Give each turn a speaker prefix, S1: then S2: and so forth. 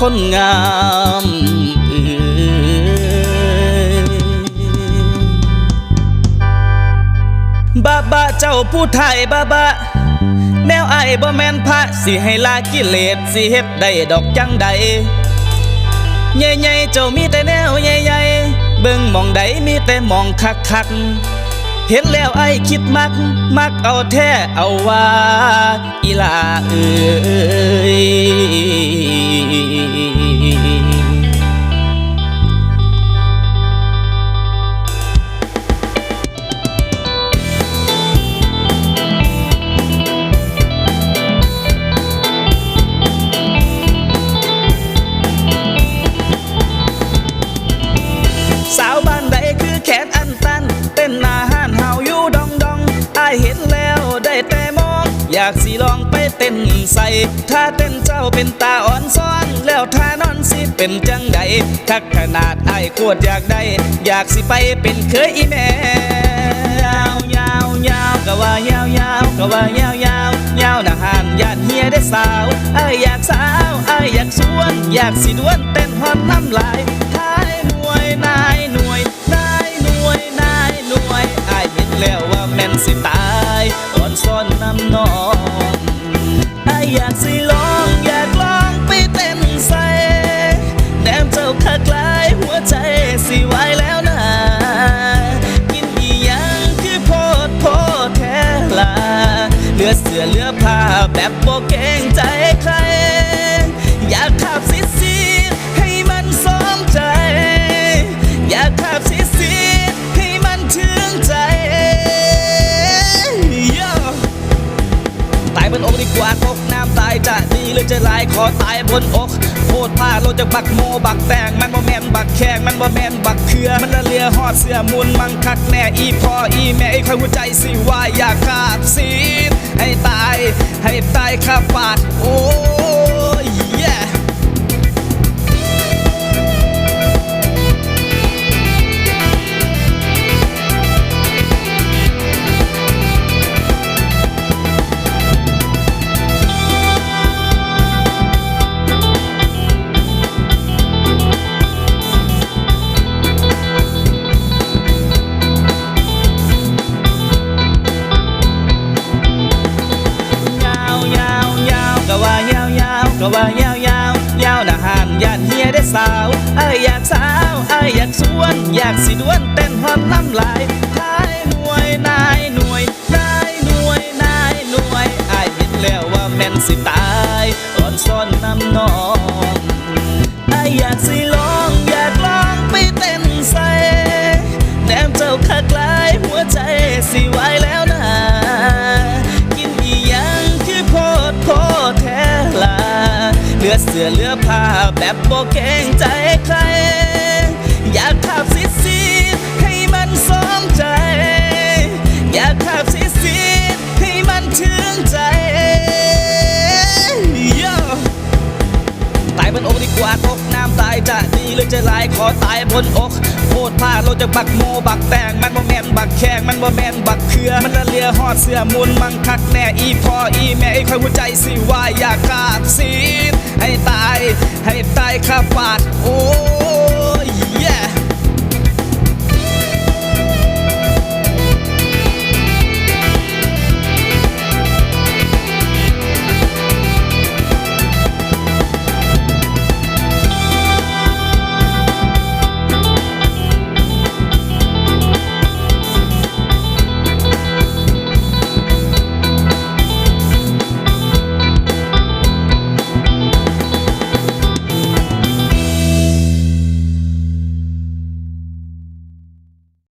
S1: คนงามเอ่ยบาบาเจ้าผู้ไทยบาบาแนวไอ้บ่แม่นพระสิให้ลากิเลสสิเฮ็ดได้ดอกจังใดใหญ่ๆเจ้ามีแต่แนวใหญ่ๆเบิ่งมองใดมีแต่มองคักๆเห็นแล้วไอ้คิดมัก มักเอาแท้เอาว่า อีลาเอ้ยากสิลองไปเต้นใส่ถ้าเต้นเจ้าเป็นตาอ่อนซ้อน แล้วท่านอนสิเป็นจังใดคักขนาดไอายโคตรอยากได้ อยากสิไปเป็นเคยอีแม่ยาวยาวยาวก็ว่ายาวยาวก็ว่ายาวยาวยาวนะหันยานเฮียได้สาวไอายอยากสาวไอายอยากสวน อยากสิดวนเต้นฮอนน้ำลายท้ายหน่วยนายหน่วยนายหน่วยนายหน่วยไอายเห็นแล้วว่าแม่นสิตาย แบบโบเกรงใจใคร อยากขับซิซีให้มันสมใจ อยากขับซิซีให้มันถึงใจ Yo ตายบนอกดีกว่าตกน้ำตายจะดีหรือจะลายขอตายบนอกโคตรพาเราจะบักโมบักแตงมันบ่แมนบักแขงมันบ่แมนบักเคือ มันละเลียหอดเสื้อมุนมังคักแน่อีพออีแม่ไอ้คอยหัวใจสิว่าอยากขาดสีให้ตาย ให้ตายข้าปาดโอ้ ก็ว่ายาวยาวก็ว่ายาวยาวยาวนะหันยานเฮียได้สาวเอ้ยอยากสาวเอ้ยอยากสวน อยากสิดวนเต้นฮอนน้ำลายท้ายหน่วยนายหน่วยนายหน่วยนายหน่วยอายเห็นแล้วว่าแม่นสิตายอ่อนซ่อนน้ำนองอายอยากสิ เหลือเสือเหลือผ้าแบบโบเกงใจใคร อยากขับซี กดีกน้ำตายจะดีหรือจะลายขอตายบนอกโคตรพาเราจะบักโมบักแตงมันบ่แมนบักแขงมันบ่แมนบักเคือ มันละเลียหอดเสื้อมุนมังคักแน่อีพออีแม่ไอ้คอยหัวใจสิว่าอยากขาดสีให้ตายให้ตายข้าปาดโอ้